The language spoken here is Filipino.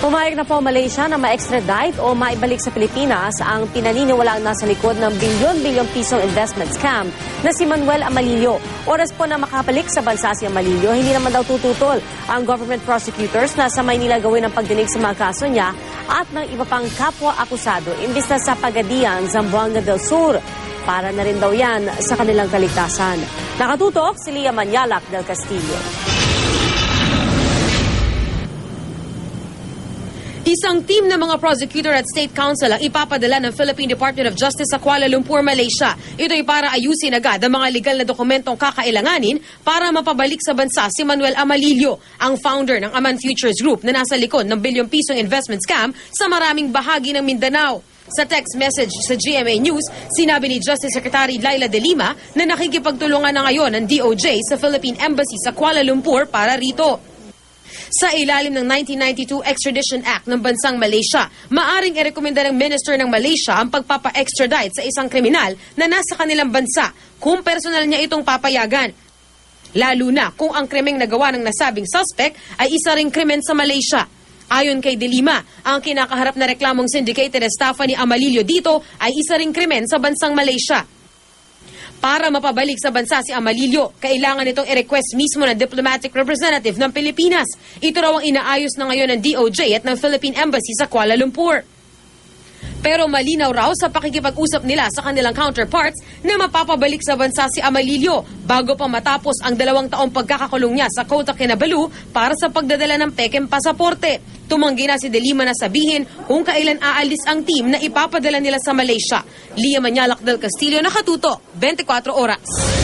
Pumayag na po Malaysia na ma-extradite o maibalik sa Pilipinas ang pinaniniwalaang nasa likod ng bilyon-bilyong pisong investment scam na si Manuel Amalillo. Oras po na makapalik sa bansa si Amalillo, hindi naman daw tututol ang government prosecutors na sa Maynila gawin ang pagdinig sa mga kaso niya at ng iba pang kapwa-akusado imbis na sa Pagadian, Zamboanga del Sur. Para na rin daw yan sa kanilang kaligtasan. Nakatutok si Lia Manyalak del Castillo. Isang team ng mga prosecutor at state council ang ipapadala ng Philippine Department of Justice sa Kuala Lumpur, Malaysia. Ito ay para ayusin agad ang mga legal na dokumentong kakailanganin para mapabalik sa bansa si Manuel Amalillo, ang founder ng Aman Futures Group na nasa likod ng bilyong pisong investment scam sa maraming bahagi ng Mindanao. Sa text message sa GMA News, sinabi ni Justice Secretary Laila De Lima na nakikipagtulungan na ngayon ng DOJ sa Philippine Embassy sa Kuala Lumpur para rito. Sa ilalim ng 1992 Extradition Act ng bansang Malaysia, maaring irekomenda ng Minister ng Malaysia ang pagpapa-extradite sa isang kriminal na nasa kanilang bansa kung personal niya itong papayagan. Lalo na kung ang krimeng nagawa ng nasabing suspect ay isa ring krimen sa Malaysia. Ayon kay De Lima, ang kinakaharap na reklamong syndicated estafa ni Amalillo dito ay isa ring krimen sa bansang Malaysia. Para mapabalik sa bansa si Amalillo, kailangan itong i-request mismo ng diplomatic representative ng Pilipinas. Ito raw ang inaayos na ngayon ng DOJ at ng Philippine Embassy sa Kuala Lumpur. Pero malinaw raw sa pakikipag-usap nila sa kanilang counterparts na mapapabalik sa bansa si Amalillo bago pa matapos ang dalawang taong pagkakakulong niya sa Kota Kinabalu para sa pagdadala ng pekem pasaporte. Tumanggi na si De Lima na sabihin kung kailan aalis ang team na ipapadala nila sa Malaysia. Lia Manyalak del Castillo, nakatuto, 24 oras.